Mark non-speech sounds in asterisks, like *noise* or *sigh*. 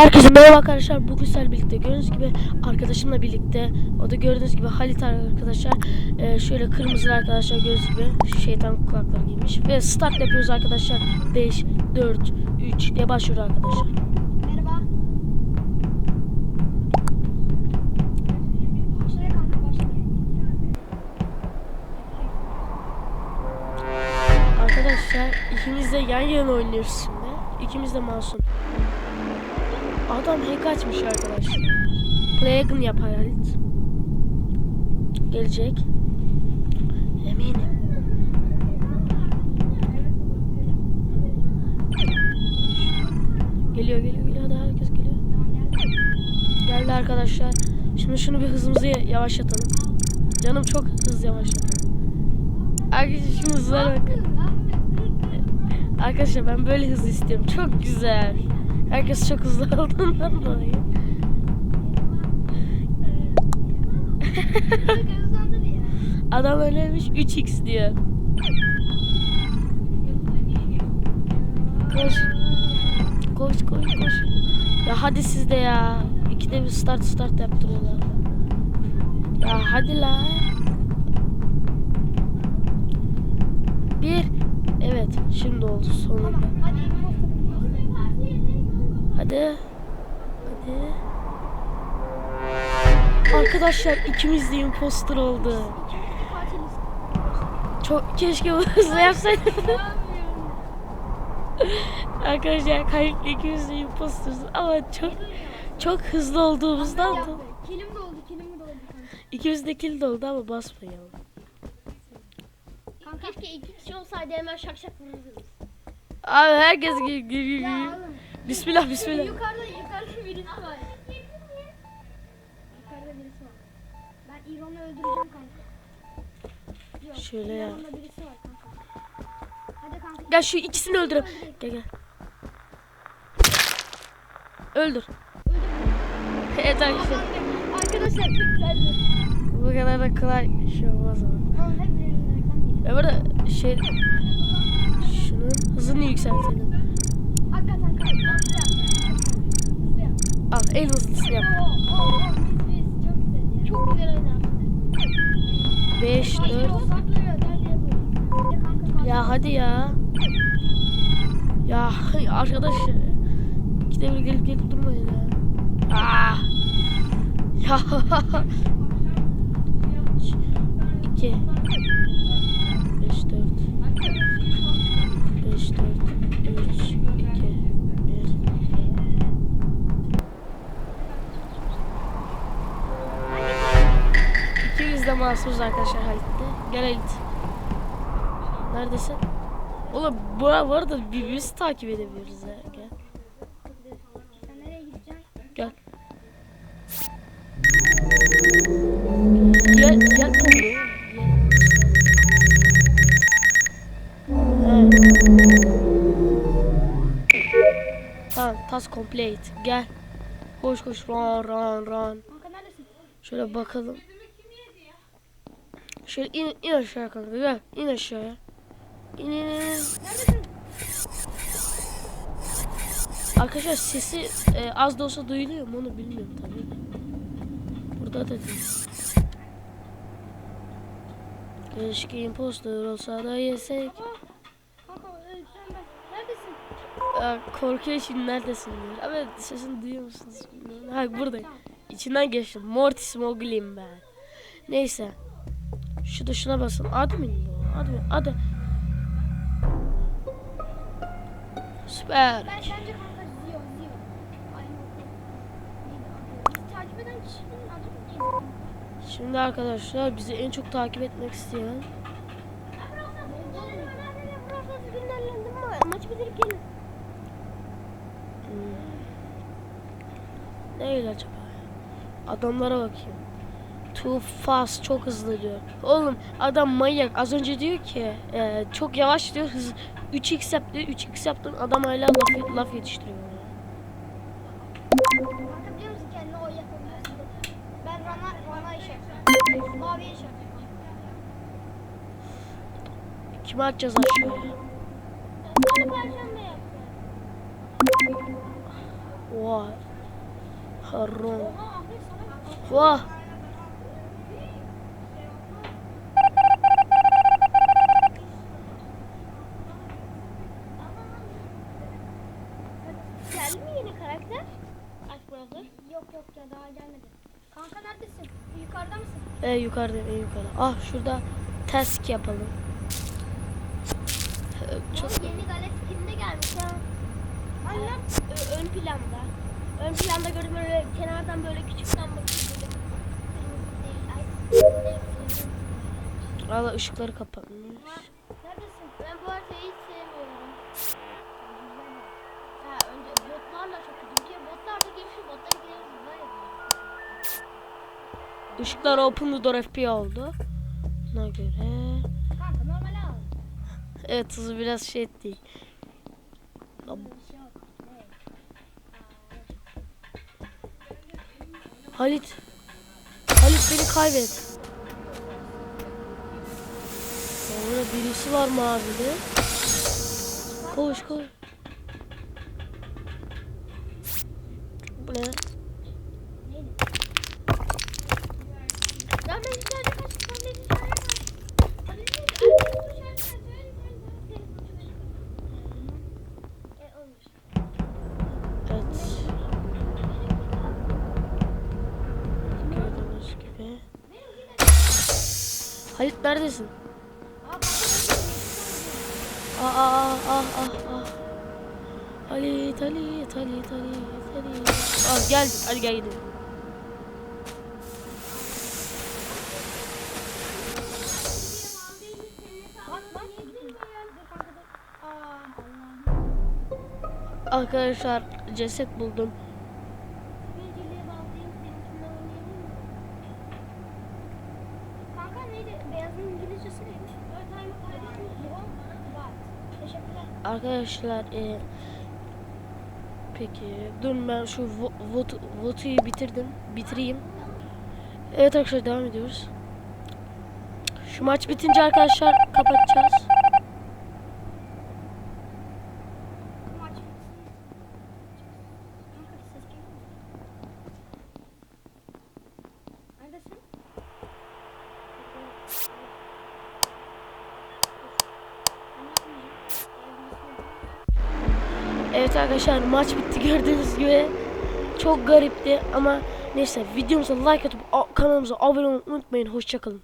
Herkese merhaba arkadaşlar. Bugün sizlerle birlikte gördüğünüz gibi arkadaşımla birlikte o da gördüğünüz gibi Halit arkadaşlar Ee, şöyle kırmızı arkadaşlar gördüğünüz gibi şeytan kulakları giymiş ve start yapıyoruz arkadaşlar 5 4 3 diye başlıyor arkadaşlar. Merhaba. Arkadaşlar ikimiz de yan yana oynuyoruz şimdi. İkimiz de masum. Adam hack açmış arkadaşlar. Playgın yapar Halit. Gelecek. Eminim. Geliyor geliyor geliyor hadi herkes geliyor. Geldi arkadaşlar. Şimdi şunu bir hızımızı ya- yavaşlatalım. Canım çok hız yavaşlatalım. Arkadaşlar şimdi hızlara bakın. Arkadaşlar ben böyle hız istiyorum. Çok güzel. Herkes çok hızlı olduğundan dolayı. Adam öyleymiş 3x diyor. Koş. Koş koş koş. Ya hadi siz de ya. İkide bir start start yaptırıyorlar. Ya hadi la. Bir. Evet şimdi oldu sonunda. Hadi. Hadi. Hadi. Arkadaşlar ikimiz de imposter oldu. Çok keşke bu hızlı yapsaydım. Arkadaşlar kayıtlı ikimiz de imposterız ama çok çok hızlı olduğumuzdan da Kilim doldu, kilim doldu ikimiz de kill de oldu ama basmayalım. Kanka keşke iki kişi olsaydı hemen şak şak vururdunuz. Abi herkes gir gir gir. Bismillah bismillah. Yukarıda, yukarıda birisi var. Yukarıda birisi var. Ben İvan'ı öldüreceğim kanka. Yok, Şöyle ya. yanında birisi var kanka. Hadi kanka. Gel şu ikisini öldürelim. Gel gel. Öldür. Evet arkadaşlar. Arkadaşlar güzeldi. Bu kadar da kolay şey olmaz ama. Oğlum hep. Ya burada şey şunun hızını yükseltelim. Hakikaten kanka. Hızlı yap. Hızlı yap. Al en hızlısını yap. Oo, oo, oo, biz, biz. Çok güzel ya. Çok güzel oynarsın. 5 Başka 4 odaklıyor, gel gel böyle. Hadi kanka, kanka. Ya hadi ya. Ya arkadaş ikide bir gelip gelip durmayın ya. Ah. Ya. *laughs* 2 Masumuz arkadaşlar Halit'te. Gel Halit. Neredesin? Oğlum bu, arada birbirimizi takip edebiliyoruz ya. Gel. Sen nereye gideceksin? Gel. Gel gel. Tamam, task complete. Gel. Koş koş run run run. Şöyle bakalım. Şöyle in, in aşağı kanka gel. in aşağıya. İn in in. Arkadaşlar sesi e, az da olsa duyuluyor mu onu bilmiyorum tabii. Burada da değil. Keşke imposter olsa da yesek. Neredesin? Aa, korkuyor şimdi neredesin diyor. Evet sesini duyuyor musunuz? bilmiyorum. Ha buradayım. İçinden geçtim. Mortis Mowgli'yim ben. Neyse. Şu da şuna basın. Admin bu. Admin. Adı. Süper. Ben bence kanka Zio, Zio. Aynı okul. Neydi adı? Bizi takip eden kişinin adı neydi? Şimdi arkadaşlar bizi en çok takip etmek isteyen Maç bitirip gelin. Değil acaba? Adamlara bakayım. Too fast çok hızlı diyor. Oğlum adam manyak. Az önce diyor ki e, çok yavaş diyor. Hız 3x yap diyor. 3x yaptın adam hala laf, laf yetiştiriyor. bana. Kanka biliyor musun kendine oy yapabiliyorsun. Ben Rana, Rana iş. Mavi iş. Kime atacağız aşağıya? Oha. Harun. Oha karakter? Aşk Brother. Yok yok ya daha gelmedi. Kanka neredesin? Yukarıda mısın? E yukarıda en yukarı. Ah şurada task yapalım. Çok Çok yeni galet kimde gelmiş ha? Annem ön planda. Ön planda gördüm böyle kenardan böyle küçükten bakıyor böyle. Kırmızı değil. Ay. kırmızı. Valla ışıkları kapatmış. Işıklar open the door FP oldu. Buna göre. Kanka normal al. Evet hızı biraz şey etti. Ab- Bir şey. Halit. Halit beni kaybet. Orada birisi var mavide. Koş koş. Bu ne? Halit neredesin? Aa ah ah ah ah. Halit Halit Halit Halit Halit. Ah geldik hadi gel gidelim. Arkadaşlar ceset buldum. Arkadaşlar e, peki dur ben şu vo- vote, votuyu bitirdim. Bitireyim. Evet arkadaşlar devam ediyoruz. Şu maç bitince arkadaşlar kapatacağız. Evet arkadaşlar maç bitti gördüğünüz gibi. Çok garipti ama neyse videomuza like atıp kanalımıza abone olmayı unutmayın. Hoşçakalın.